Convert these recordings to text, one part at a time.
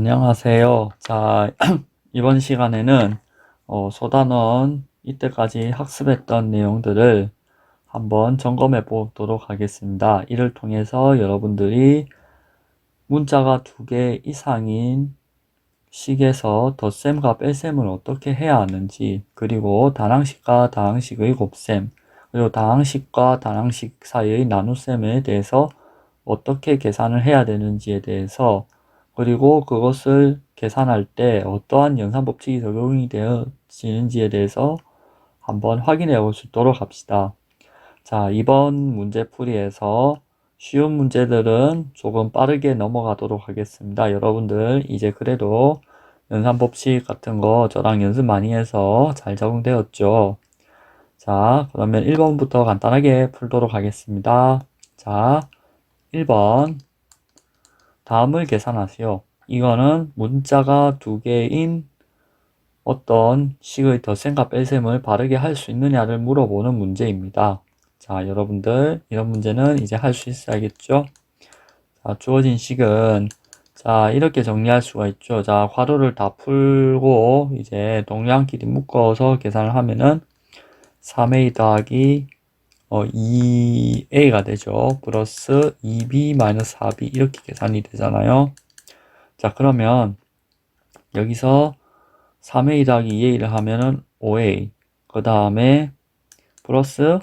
안녕하세요. 자, 이번 시간에는 어, 소단원 이때까지 학습했던 내용들을 한번 점검해 보도록 하겠습니다. 이를 통해서 여러분들이 문자가 두 개 이상인 식에서 덧셈과 뺄셈을 어떻게 해야 하는지, 그리고 단항식과 다항식의 곱셈, 그리고 다항식과 단항식 사이의 나눗셈에 대해서 어떻게 계산을 해야 되는지에 대해서 그리고 그것을 계산할 때 어떠한 연산 법칙이 적용이 되어지는지에 대해서 한번 확인해 보도록 합시다. 자, 이번 문제풀이에서 쉬운 문제들은 조금 빠르게 넘어가도록 하겠습니다. 여러분들 이제 그래도 연산 법칙 같은 거 저랑 연습 많이 해서 잘 적응되었죠? 자, 그러면 1번부터 간단하게 풀도록 하겠습니다. 자, 1번. 다음을 계산하세요. 이거는 문자가 두 개인 어떤 식의 덧셈과 뺄셈을 바르게 할 수 있느냐를 물어보는 문제입니다. 자, 여러분들 이런 문제는 이제 할 수 있어야겠죠? 자, 주어진 식은 자, 이렇게 정리할 수가 있죠. 자, 괄호를 다 풀고 이제 동량끼리 묶어서 계산을 하면은 3a 더하기 어, 2a가 되죠. 플러스 2b 마이너스 4b 이렇게 계산이 되잖아요. 자, 그러면 여기서 3a 더하기 2a를 하면은 5a 그 다음에 플러스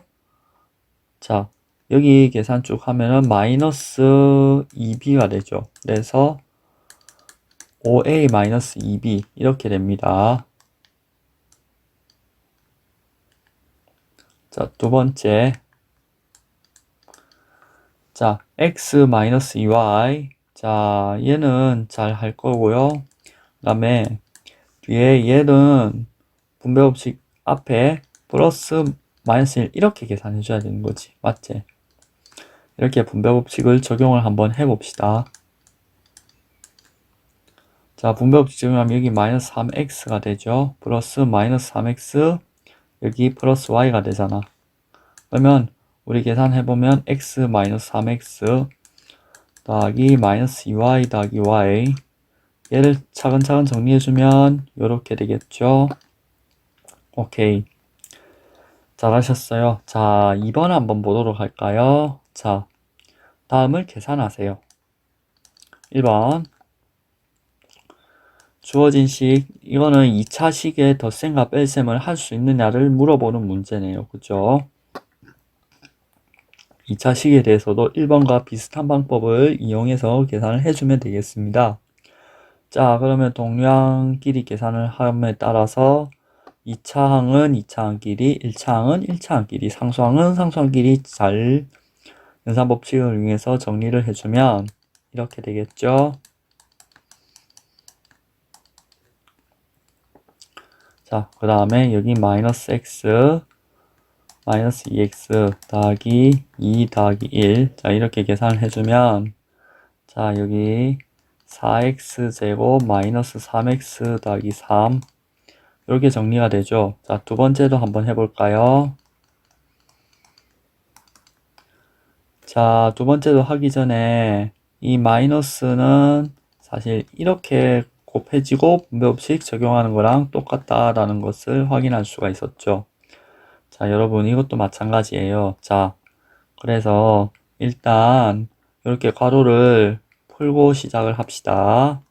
자 여기 계산 쭉 하면은 마이너스 2b가 되죠. 그래서 5a 마이너스 2b 이렇게 됩니다. 자, 두 번째. 자, x 마이너스 2y. 자, 얘는 잘 할 거고요. 그 다음에 뒤에 얘는 분배법칙 앞에 플러스 마이너스 1 이렇게 계산해 줘야 되는 거지. 맞지? 이렇게 분배법칙을 적용을 한번 해봅시다. 자, 분배법칙 적용하면 여기 마이너스 3x가 되죠. 플러스 마이너스 3x 여기 플러스 y가 되잖아. 그러면 우리 계산해보면 x 마이너스 3x 더하기 마이너스 2y 더하기 y 얘를 차근차근 정리해주면 이렇게 되겠죠. 오케이. 잘하셨어요. 자, 2번 한번 보도록 할까요? 자, 다음을 계산하세요. 1번. 주어진 식, 이거는 2차 식의 덧셈과 뺄셈을 할 수 있느냐를 물어보는 문제네요. 그죠? 2차 식에 대해서도 1번과 비슷한 방법을 이용해서 계산을 해주면 되겠습니다. 자, 그러면 동량끼리 계산을 함에 따라서 2차 항은 2차 항끼리, 1차 항은 1차 항끼리, 상수항은 상수항끼리 잘 연산법칙을 이용해서 정리를 해주면 이렇게 되겠죠. 자, 그 다음에 여기 마이너스 x 마이너스 2x 더하기 2 더하기 1. 자, 이렇게 계산을 해주면 자, 여기 4x 제곱 마이너스 3x 더하기 3 이렇게 정리가 되죠. 자, 두 번째도 한번 해볼까요? 자, 두 번째도 하기 전에 이 마이너스는 사실 이렇게 곱해지고 분배법칙 적용하는 거랑 똑같다라는 것을 확인할 수가 있었죠. 자, 여러분 이것도 마찬가지예요. 자, 그래서 일단 이렇게 괄호를 풀고 시작을 합시다.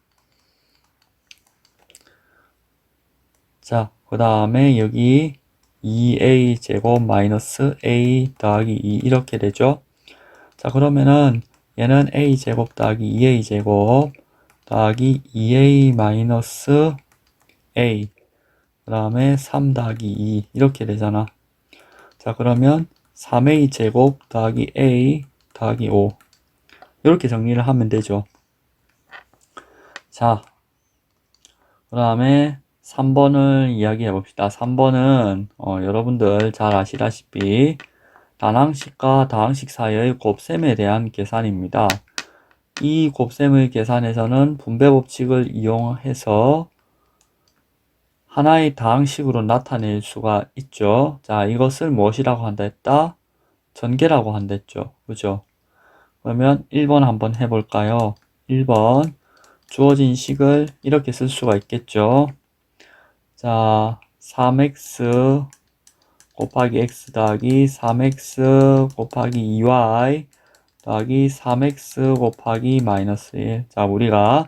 자, 그 다음에 여기 2a 제곱 마이너스 a 더하기 2 이렇게 되죠. 자, 그러면은 얘는 a 제곱 더하기 2a 제곱 더하기 2a 마이너스 a 그 다음에 3 더하기 2 이렇게 되잖아. 자, 그러면 3a 제곱 더하기 a 더하기 5 이렇게 정리를 하면 되죠. 자, 그 다음에 3번을 이야기해 봅시다. 3번은 어, 여러분들 잘 아시다시피 단항식과 다항식 사이의 곱셈에 대한 계산입니다. 이 곱셈의 계산에서는 분배 법칙을 이용해서 하나의 다항식으로 나타낼 수가 있죠. 자, 이것을 무엇이라고 한다 했다? 전개라고 한다 했죠. 그죠? 그러면 1번 한번 해볼까요? 1번 주어진 식을 이렇게 쓸 수가 있겠죠. 자, 3x 곱하기 x 더하기 3x 곱하기 2y 더하기 3x 곱하기 마이너스 1. 자, 우리가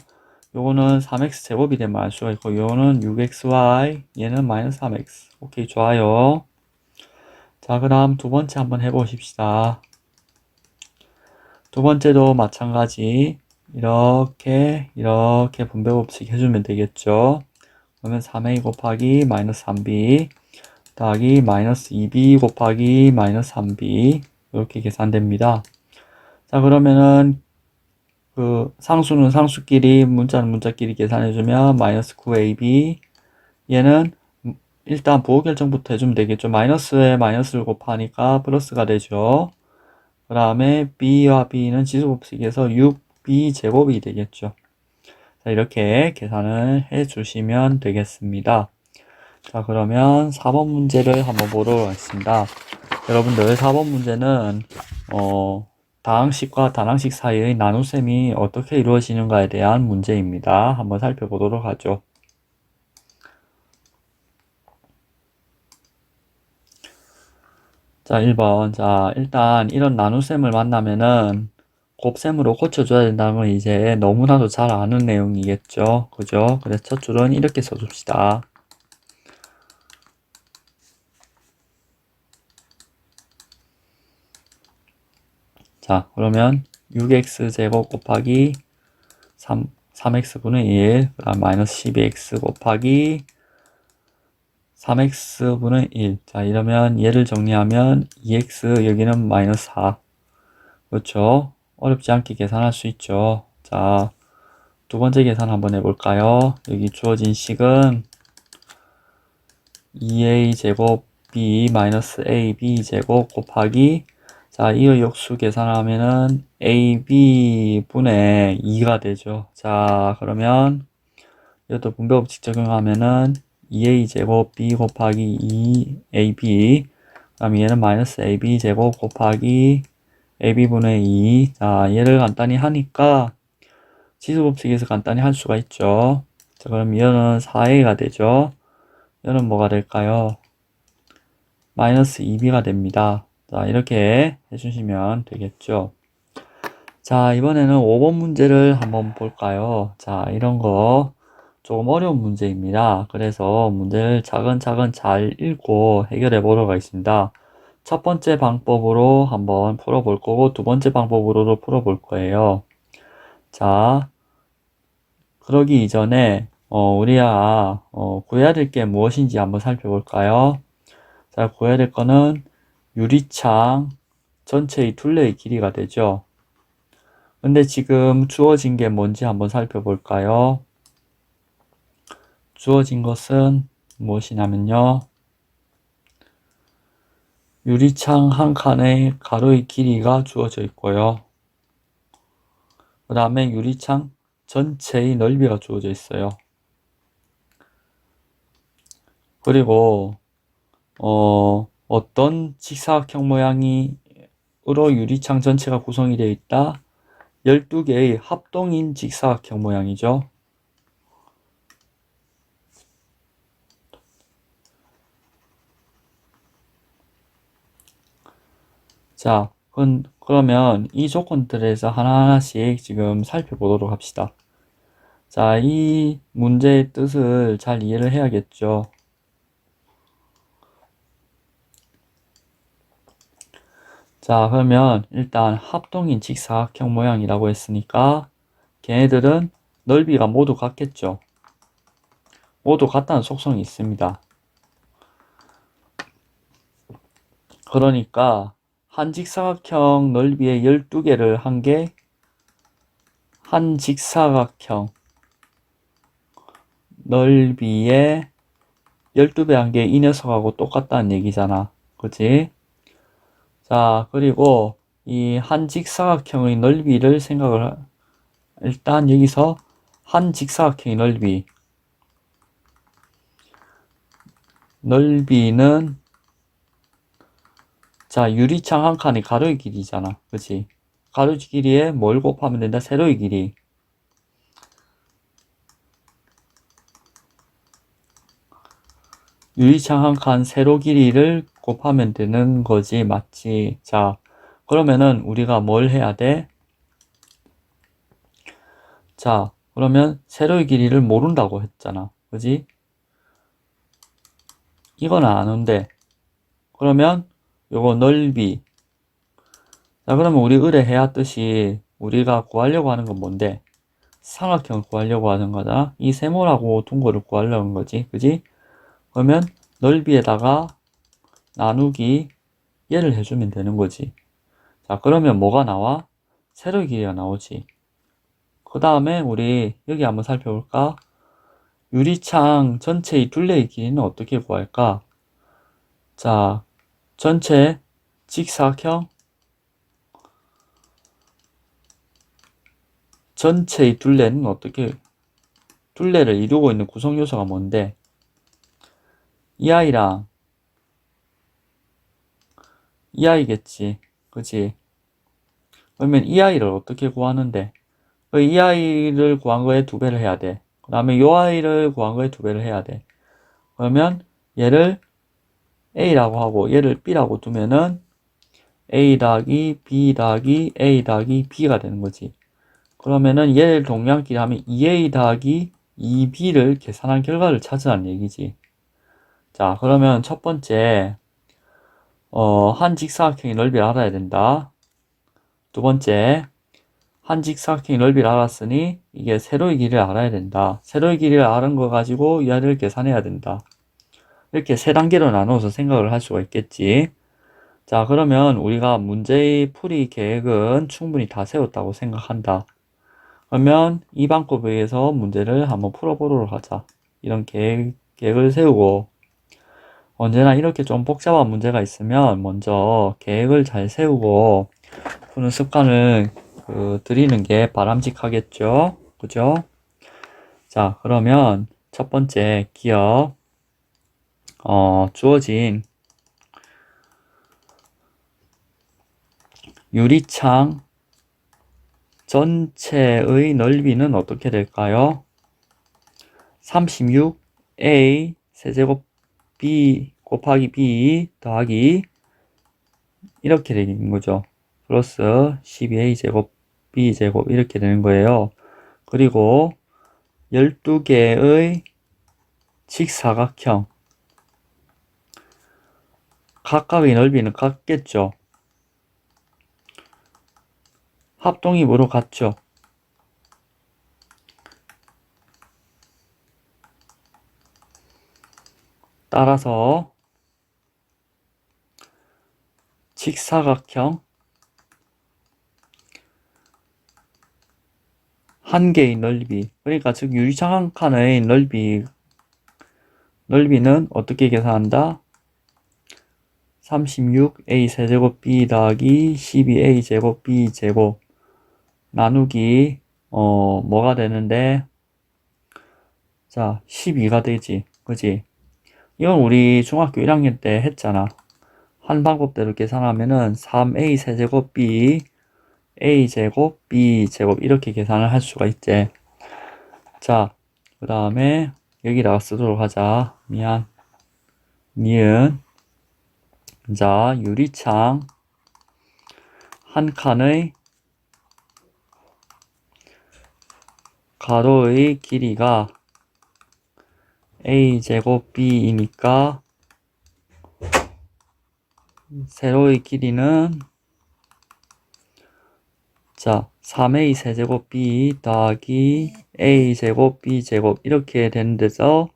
요거는 3x 제곱이 되면 알 수가 있고 요거는 6xy 얘는 마이너스 3x. 오케이, 좋아요. 자, 그 다음 두 번째 한번 해보십시다. 두 번째도 마찬가지 이렇게 이렇게 분배 법칙 해주면 되겠죠. 그러면 3a 곱하기 마이너스 3b 더하기 마이너스 2b 곱하기 마이너스 3b 이렇게 계산됩니다. 자 그러면은 그 상수는 상수끼리 문자는 문자끼리 계산해주면 마이너스 9ab 얘는 일단 부호 결정부터 해주면 되겠죠. 마이너스에 마이너스를 곱하니까 플러스가 되죠. 그 다음에 b와 b는 지수법칙에서 6b 제곱이 되겠죠. 자, 이렇게 계산을 해 주시면 되겠습니다. 자, 그러면 4번 문제를 한번 보도록 하겠습니다. 여러분들 4번 문제는 어, 다항식과 단항식 사이의 나눗셈이 어떻게 이루어지는가에 대한 문제입니다. 한번 살펴보도록 하죠. 자, 1번. 자, 일단 이런 나눗셈을 만나면은 곱셈으로 고쳐줘야 된다는 건 이제 너무나도 잘 아는 내용이겠죠. 그죠? 그래서 첫 줄은 이렇게 써줍시다. 자, 그러면 6x제곱 곱하기 3, 3x분의 1, 그 다음 마이너스 12x 곱하기 3x분의 1. 자, 이러면 얘를 정리하면 2x, 여기는 마이너스 4. 그렇죠? 어렵지 않게 계산할 수 있죠. 자, 두 번째 계산 한번 해볼까요? 여기 주어진 식은 2a 제곱 b 마이너스 ab 제곱 곱하기 자, 이의 역수 계산하면은 ab 분의 2가 되죠. 자, 그러면 이것도 분배법칙 적용하면은 2a 제곱 b 곱하기 2ab 그다음 얘는 마이너스 ab 제곱 곱하기 ab분의 2. 자, 얘를 간단히 하니까 지수법칙에서 간단히 할 수가 있죠. 자, 그럼 얘는 4a가 되죠. 얘는 뭐가 될까요? 마이너스 2b가 됩니다. 자, 이렇게 해주시면 되겠죠. 자, 이번에는 5번 문제를 한번 볼까요? 자, 이런 거 조금 어려운 문제입니다. 그래서 문제를 차근차근 잘 읽고 해결해 보도록 하겠습니다. 첫 번째 방법으로 한번 풀어볼 거고, 두 번째 방법으로도 풀어볼 거예요. 자, 그러기 이전에, 어, 우리가, 어, 구해야 될 게 무엇인지 한번 살펴볼까요? 자, 구해야 될 거는 유리창 전체의 둘레의 길이가 되죠. 근데 지금 주어진 게 뭔지 한번 살펴볼까요? 주어진 것은 무엇이냐면요. 유리창 한 칸의 가로의 길이가 주어져 있고요. 그 다음에 유리창 전체의 넓이가 주어져 있어요. 그리고 어, 어떤 직사각형 모양이 으로 유리창 전체가 구성이 되어 있다. 12개의 합동인 직사각형 모양이죠. 자, 그러면 이 조건들에서 하나하나씩 지금 살펴보도록 합시다. 자, 이 문제의 뜻을 잘 이해를 해야겠죠. 자, 그러면 일단 합동인 직사각형 모양이라고 했으니까 걔네들은 넓이가 모두 같겠죠. 모두 같다는 속성이 있습니다. 그러니까 한 직사각형 넓이의 12개를 한게한 직사각형 넓이의 12배 한게이 녀석하고 똑같다는 얘기잖아. 그치? 자, 그리고 이 한 직사각형의 넓이를 생각을 일단 여기서 한 직사각형의 넓이 넓이는 자, 유리창 한 칸이 가로의 길이잖아. 그치? 가로 길이에 뭘 곱하면 된다? 세로의 길이. 유리창 한칸 세로 길이를 곱하면 되는 거지, 맞지? 자, 그러면은 우리가 뭘 해야 돼? 자, 그러면 세로의 길이를 모른다고 했잖아. 그지? 이건 아는데. 그러면 요거 넓이. 자, 그러면 우리 의뢰해야 뜻이 우리가 구하려고 하는 건 뭔데? 삼각형을 구하려고 하는 거다. 이 세모라고 둔 거를 구하려고 하는 거지. 그지? 그러면 넓이에다가 나누기 얘를 해주면 되는 거지. 자, 그러면 뭐가 나와? 세로의 길이가 나오지. 그 다음에 우리 여기 한번 살펴볼까? 유리창 전체의 둘레의 길이는 어떻게 구할까? 자, 전체 직사각형 전체의 둘레는 어떻게 둘레를 이루고 있는 구성 요소가 뭔데? 이 아이랑 이 아이겠지. 그지? 그러면 이 아이를 어떻게 구하는데? 그이 아이를 구한 거에 두 배를 해야 돼. 그 다음에 요 아이를 구한 거에 두 배를 해야 돼. 그러면 얘를 A라고 하고 얘를 B라고 두면은 A 더하기 B 더하기 A 더하기 B가 되는 거지. 그러면은 얘를 동량끼리 하면 2A 더하기 2B를 계산한 결과를 찾으라는 얘기지. 자, 그러면 첫 번째, 어, 한 직사각형의 넓이를 알아야 된다. 두 번째, 한 직사각형의 넓이를 알았으니 이게 세로의 길이를 알아야 된다. 세로의 길이를 아는 거 가지고 얘를 계산해야 된다. 이렇게 세 단계로 나눠서 생각을 할 수가 있겠지. 자, 그러면 우리가 문제의 풀이 계획은 충분히 다 세웠다고 생각한다. 그러면 이 방법에 의해서 문제를 한번 풀어보도록 하자. 이런 계획, 계획을 세우고 언제나 이렇게 좀 복잡한 문제가 있으면 먼저 계획을 잘 세우고 푸는 습관을 그, 들이는 게 바람직하겠죠? 그죠? 자, 그러면 첫 번째 기억, 어, 주어진 유리창 전체의 넓이는 어떻게 될까요? 36a 세제곱 b 곱하기 b 더하기 이렇게 되는 거죠. 플러스 12a 제곱 b 제곱 이렇게 되는 거예요. 그리고 12개의 직사각형 각각의 넓이는 같겠죠. 합동입으로 같죠. 따라서 직사각형 한 개의 넓이 그러니까 즉 유리창 한 칸의 넓이 넓이는 어떻게 계산한다? 36a 세제곱 b 더하기 12a 제곱 b 제곱 나누기 어 뭐가 되는데 자 12가 되지 그지 이건 우리 중학교 1학년 때 했잖아. 한 방법대로 계산하면은 3a 세제곱 b a 제곱 b 제곱 이렇게 계산을 할 수가 있지. 자 그 다음에 여기다가 쓰도록 하자. 미안. 니은. 자 유리창. 한 칸의 가로의 길이가 a제곱 b이니까 세로의 길이는 자 3a 세제곱 b 더하기 a제곱 b제곱 이렇게 되는 데서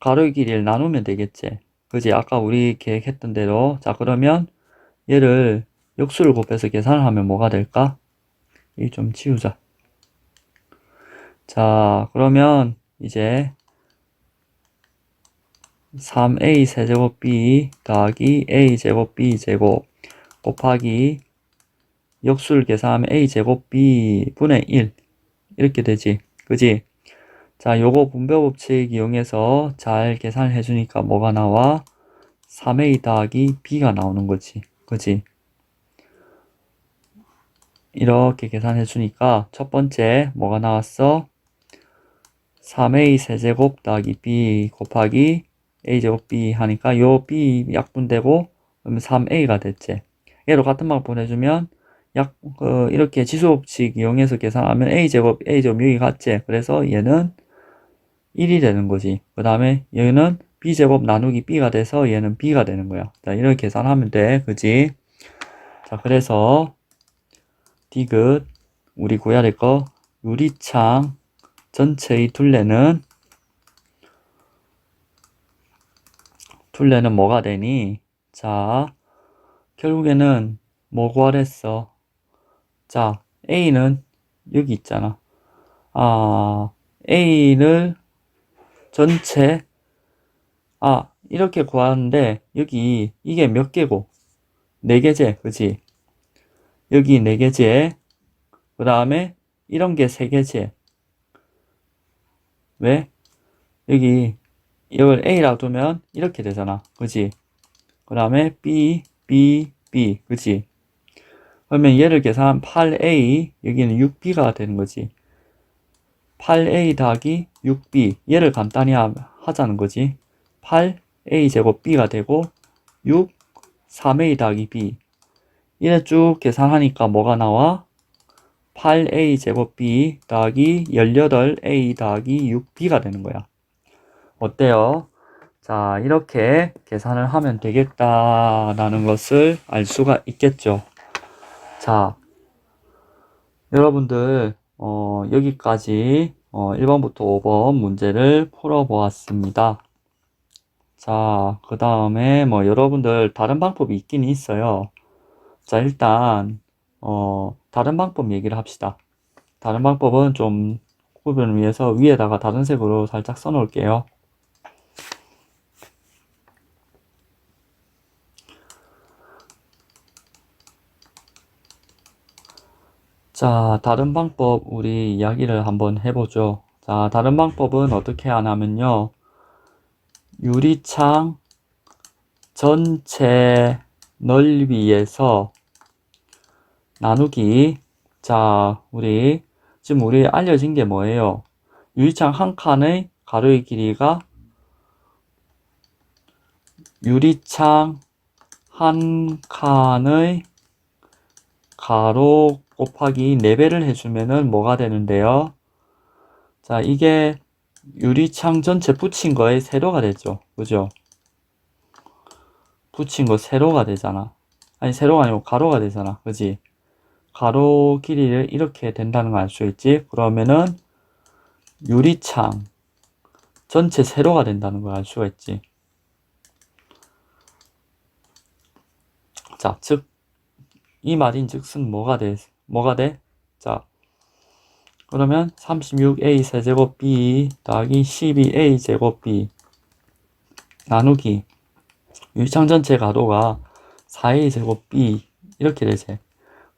가로의 길이를 나누면 되겠지. 그지? 아까 우리 계획했던 대로. 자 그러면 얘를 역수를 곱해서 계산을 하면 뭐가 될까? 이 좀 치우자. 자 그러면 이제 3a 세제곱 b 더하기 a 제곱 b 제곱 곱하기 역수를 계산하면 a 제곱 b 분의 1 이렇게 되지. 그지? 자 요거 분배 법칙 이용해서 잘 계산을 해주니까 뭐가 나와? 3a 더하기 b가 나오는 거지. 그지? 이렇게 계산해 주니까 첫 번째 뭐가 나왔어? 3a 세제곱 더하기 b 곱하기 a제곱 b 하니까 요 b 약분되고 그러면 3a가 됐지. 얘로 같은 방법 보내주면 약 어, 이렇게 지수법칙 이용해서 계산하면 a제곱 a제곱 여기 같지. 그래서 얘는 1이 되는 거지. 그 다음에 얘는 b제곱 나누기 b가 돼서 얘는 b가 되는 거야. 자, 이렇게 계산하면 돼. 그지? 자, 그래서 디귿 우리 구해야 될 거 유리창 전체의 둘레는 둘레는 뭐가 되니? 자, 결국에는 뭐 구하랬어? 자, A는 여기 있잖아. 아, A를 전체, 아, 이렇게 구하는데, 여기, 이게 몇 개고? 네 개제, 그지? 여기 네 개제, 그 다음에, 이런 게 세 개제. 왜? 여기, 이걸 A라고 두면, 이렇게 되잖아. 그지? 그 다음에, B, B, B, 그지? 그러면 얘를 계산하면 8A, 여기는 6B가 되는 거지. 8A 더하기 6B, 얘를 간단히 하- 하자는 거지. 8A 제곱 B가 되고, 6, 3A 더하기 B. 이래 쭉 계산하니까 뭐가 나와? 8A 제곱 B 더하기 18A 더하기 6B가 되는 거야. 어때요? 자, 이렇게 계산을 하면 되겠다라는 것을 알 수가 있겠죠. 자, 여러분들, 어, 여기까지, 어, 1번부터 5번 문제를 풀어보았습니다. 자, 그 다음에, 뭐, 여러분들, 다른 방법이 있긴 있어요. 자, 일단, 어, 다른 방법 얘기를 합시다. 다른 방법은 좀 구분을 위해서 위에다가 다른 색으로 살짝 써놓을게요. 자, 다른 방법 우리 이야기를 한번 해보죠. 자, 다른 방법은 어떻게 하냐면요. 유리창 전체 넓이에서 나누기. 자, 우리 지금 우리 알려진 게 뭐예요? 유리창 한 칸의 가로의 길이가 유리창 한 칸의 가로 곱하기 4배를 해주면은 뭐가 되는데요? 자, 이게 유리창 전체 붙인 거의 세로가 되죠. 그죠? 붙인 거 세로가 되잖아. 아니, 세로가 아니고 가로가 되잖아. 그지? 가로 길이를 이렇게 된다는 걸 알 수 있지? 그러면은 유리창 전체 세로가 된다는 걸 알 수가 있지. 자, 즉, 이 말인 즉슨 뭐가 돼? 뭐가 돼? 자, 그러면 36a 세제곱 b 더하기 12a 제곱 b 나누기 유리창 전체 가로가 4a 제곱 b 이렇게 되지.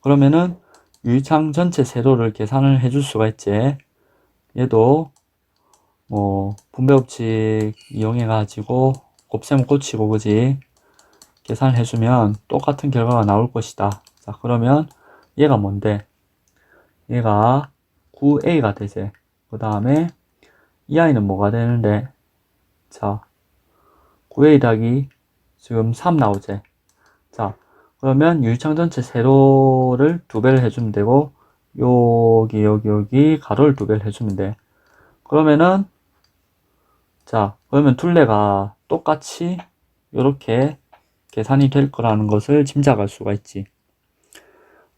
그러면은 유리창 전체 세로를 계산을 해줄 수가 있지. 얘도 뭐 분배 법칙 이용해 가지고 곱셈 고치고 그지 계산을 해주면 똑같은 결과가 나올 것이다. 자 그러면 얘가 뭔데? 얘가 9a가 되지. 그 다음에 이 아이는 뭐가 되는데? 자 9a 더하기 지금 3 나오지. 자 그러면 유리창 전체 세로를 두 배를 해주면 되고 여기 여기 여기 가로를 두 배를 해주면 돼. 그러면은 자 그러면 둘레가 똑같이 이렇게 계산이 될 거라는 것을 짐작할 수가 있지.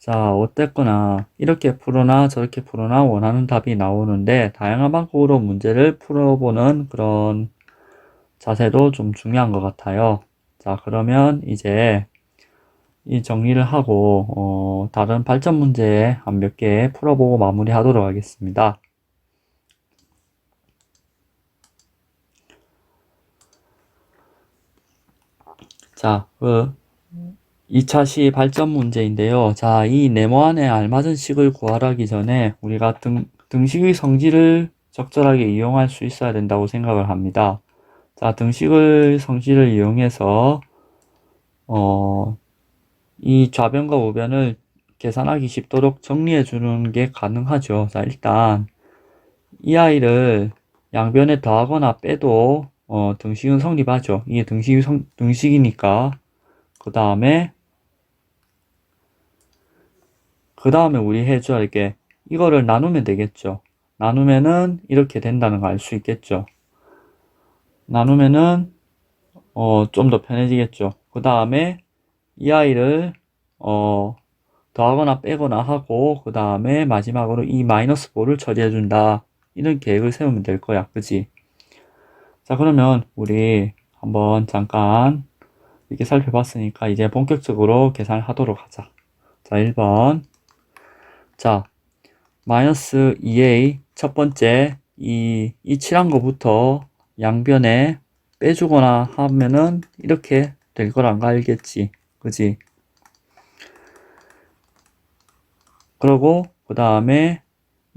자, 어쨌거나 이렇게 풀어나 저렇게 풀어나 원하는 답이 나오는데 다양한 방법으로 문제를 풀어보는 그런 자세도 좀 중요한 것 같아요. 자, 그러면 이제 이 정리를 하고 어, 다른 발전 문제 한 몇 개 풀어보고 마무리하도록 하겠습니다. 자, 그 2차 시 발전 문제인데요. 자, 이 네모안에 알맞은 식을 구하기 전에 우리가 등, 등식의 성질을 적절하게 이용할 수 있어야 된다고 생각을 합니다. 자, 등식의 성질을 이용해서 어, 이 좌변과 우변을 계산하기 쉽도록 정리해 주는 게 가능하죠. 자, 일단 이 아이를 양변에 더하거나 빼도 어, 등식은 성립하죠. 이게 등식이 성, 등식이니까. 그 다음에, 그 다음에 우리 해줘야 할 게, 이거를 나누면 되겠죠. 나누면은 이렇게 된다는 거알수 있겠죠. 나누면은, 어, 좀 더 편해지겠죠. 그 다음에, 이 아이를, 어, 더하거나 빼거나 하고, 그 다음에 마지막으로 이 마이너스 4를 처리해 준다. 이런 계획을 세우면 될 거야. 그치? 자, 그러면 우리 한번 잠깐 이렇게 살펴봤으니까 이제 본격적으로 계산을 하도록 하자. 자, 1번. 자, 마이너스 2a 첫 번째 이, 이 칠한 거부터 양변에 빼주거나 하면은 이렇게 될 거란 거 알겠지? 그지? 그러고 그 다음에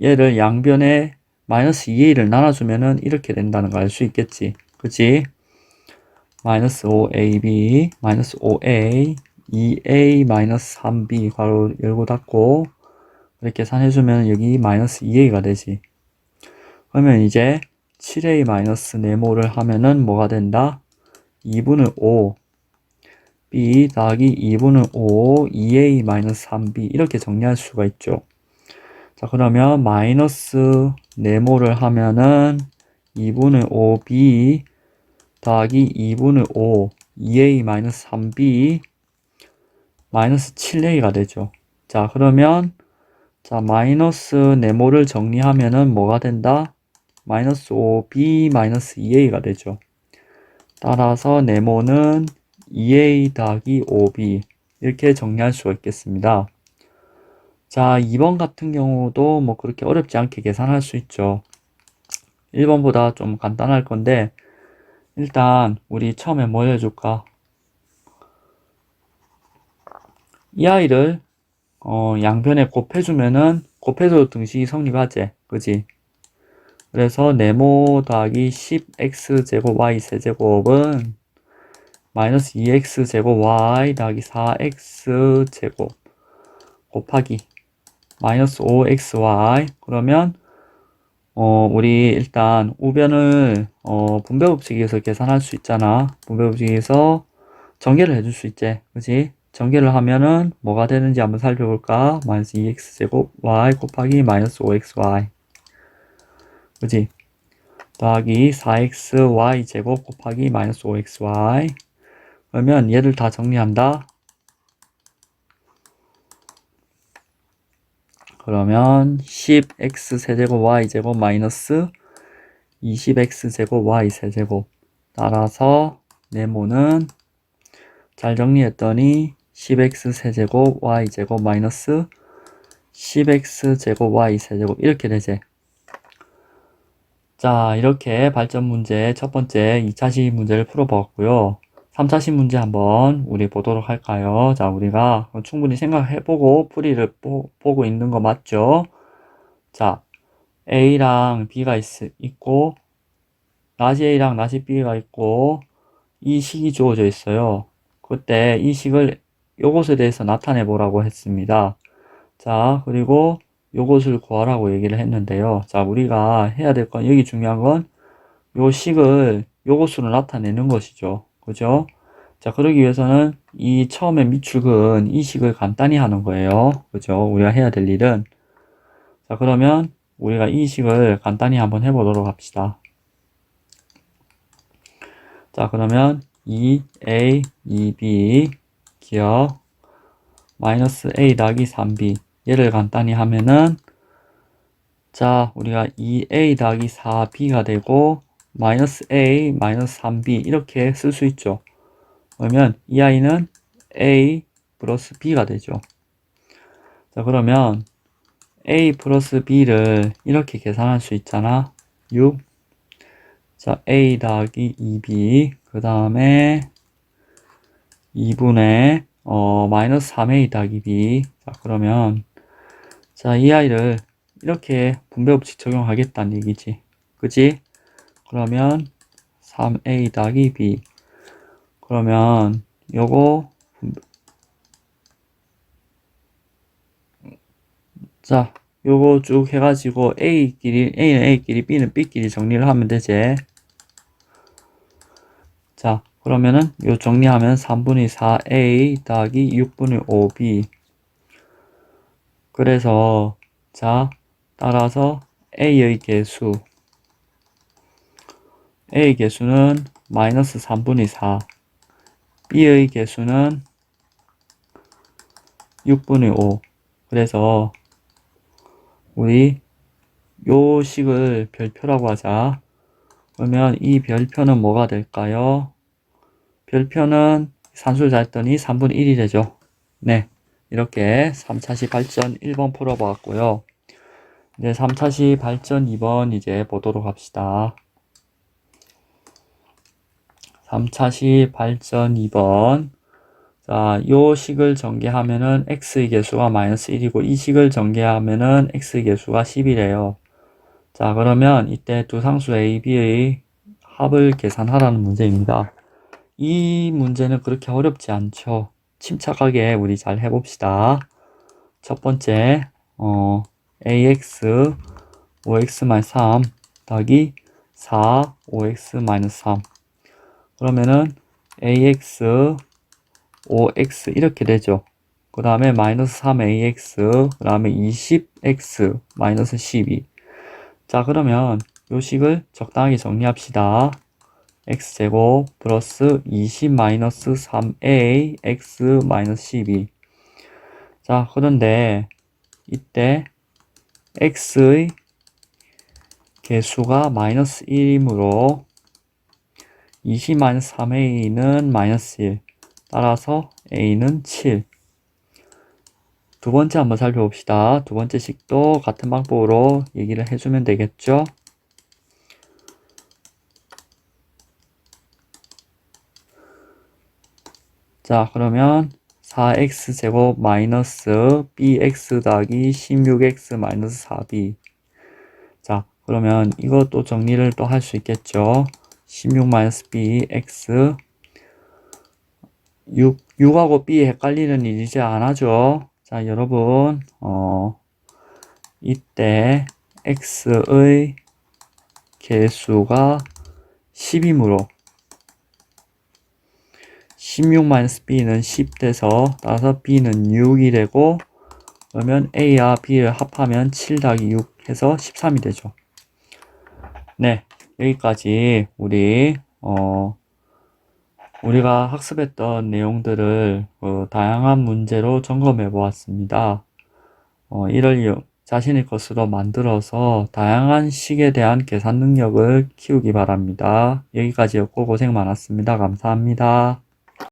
얘를 양변에 마이너스 2a를 나눠주면은 이렇게 된다는 걸알수 있겠지. 그치? 마이너스 5ab, 마이너스 5a, 2a 마이너스 3b 괄호 열고 닫고 이렇게 계산해주면 여기 마이너스 2a가 되지. 그러면 이제 7a 마이너스 네모를 하면은 뭐가 된다? 2분의 5 b 더하기 2분의 5 2a 마이너스 3b 이렇게 정리할 수가 있죠. 자 그러면 마이너스 네모를 하면은 2분의 5b 더하기 2분의 5 2a 마이너스 3b 마이너스 7a가 되죠. 자 그러면 자 마이너스 네모를 정리하면은 뭐가 된다? 마이너스 5b 마이너스 2a가 되죠. 따라서 네모는 2a 더하기 5b 이렇게 정리할 수가 있겠습니다. 자, 2번 같은 경우도 뭐 그렇게 어렵지 않게 계산할 수 있죠. 1번보다 좀 간단할 건데 일단 우리 처음에 뭘 해줄까? 이 아이를 어, 양변에 곱해주면은 곱해서 등식이 성립하지 그지? 그래서 네모 더하기 10x제곱 y 세제곱은 마이너스 2x제곱 y 더하기 4x제곱 곱하기 마이너스 5xy 그러면 어 우리 일단 우변을 어 분배 법칙에서 계산할 수 있잖아. 분배 법칙에서 전개를 해줄 수 있지 그지 전개를 하면은 뭐가 되는지 한번 살펴볼까? 마이너스 2x제곱 y 곱하기 마이너스 5xy 그지? 더하기 4xy 제곱 곱하기 마이너스 5xy 그러면 얘를 다 정리한다. 그러면 10x 세제곱 y 제곱 마이너스 20x 제곱 y 세제곱. 따라서 네모는 잘 정리했더니 10x 세제곱 y 제곱 마이너스 10x 제곱 y 세제곱 이렇게 되지. 자 이렇게 발전 문제 첫 번째 2차식 문제를 풀어보았고요. 3차식 문제 한번 우리 보도록 할까요? 자, 우리가 충분히 생각해보고 풀이를 보, 고 있는 거 맞죠? 자, A랑 B가 있, 있고, 낮이 A랑 낮이 B가 있고, 이 식이 주어져 있어요. 그때 이 식을 요것에 대해서 나타내 보라고 했습니다. 자, 그리고 요것을 구하라고 얘기를 했는데요. 자, 우리가 해야 될 건, 여기 중요한 건, 요 식을 요것으로 나타내는 것이죠. 그죠? 자, 그러기 위해서는 이 처음에 미축은 이 식을 간단히 하는 거예요. 그죠? 우리가 해야 될 일은. 자, 그러면 우리가 이 식을 간단히 한번 해 보도록 합시다. 자, 그러면 2a, 2b, 기억, 마이너스 a 더하기 3b. 얘를 간단히 하면은, 자, 우리가 2a 더하기 4b가 되고, 마이너스 a, 마이너스 3b 이렇게 쓸 수 있죠. 그러면 이 아이는 a 플러스 b가 되죠. 자 그러면 a 플러스 b를 이렇게 계산할 수 있잖아. 6. 자 a 더하기 2b 그 다음에 2분의 어, 마이너스 3a 더하기 b 자 그러면 자 이 아이를 이렇게 분배법칙 적용하겠다는 얘기지. 그지? 그러면 3a 더하기 b 그러면 요거 자 요거 쭉 해가지고 A끼리 A는 A끼리 B는 B끼리 정리를 하면 되지 자, 그러면은 요 정리하면 3분의 4a 더하기 6분의 5b. 그래서 자, 따라서 a의 개수 a의 개수는 마이너스 3분의 4 b의 개수는 6분의 5 그래서 우리 요 식을 별표라고 하자 그러면 이 별표는 뭐가 될까요? 별표는 산수를 잘 했더니 3분의 1이 되죠 네 이렇게 3차시 발전 1번 풀어보았고요 이제 3차시 발전 2번 이제 보도록 합시다 3차시 발전 2번 자, 요 식을 전개하면은 x의 개수가 마이너스 1이고 이 식을 전개하면은 x의 개수가 10이래요. 자, 그러면 이때 두 상수 a, b의 합을 계산하라는 문제입니다. 이 문제는 그렇게 어렵지 않죠. 침착하게 우리 잘 해봅시다. 첫 번째, 어, ax 5x-3 더하기 4 5x-3 그러면은 ax 5x 이렇게 되죠. 그 다음에 마이너스 3ax 그 다음에 20x 마이너스 12 자 그러면 요 식을 적당하게 정리합시다. X제곱 플러스 20 마이너스 3a x 마이너스 12 자 그런데 이때 x의 개수가 마이너스 1이므로 20 마이너스 3a는 마이너스 1 따라서 a는 7 두 번째 한번 살펴봅시다. 두 번째 식도 같은 방법으로 얘기를 해주면 되겠죠? 자, 그러면 4x제곱 마이너스 bx 더하기 16x 마이너스 4b 자, 그러면 이것도 정리를 또 할 수 있겠죠? 16 마이너스 bx 6, 6하고 b 헷갈리는 일 이제 안 하죠? 자, 여러분, 어, 이때 x의 개수가 10이므로 16-b는 10 돼서 따라서 b는 6이 되고 그러면 a와 b를 합하면 7 더하기 6 해서 13이 되죠. 네, 여기까지 우리 어 우리가 학습했던 내용들을 어, 다양한 문제로 점검해 보았습니다. 어, 이를 자신의 것으로 만들어서 다양한 식에 대한 계산 능력을 키우기 바랍니다. 여기까지였고 고생 많았습니다. 감사합니다.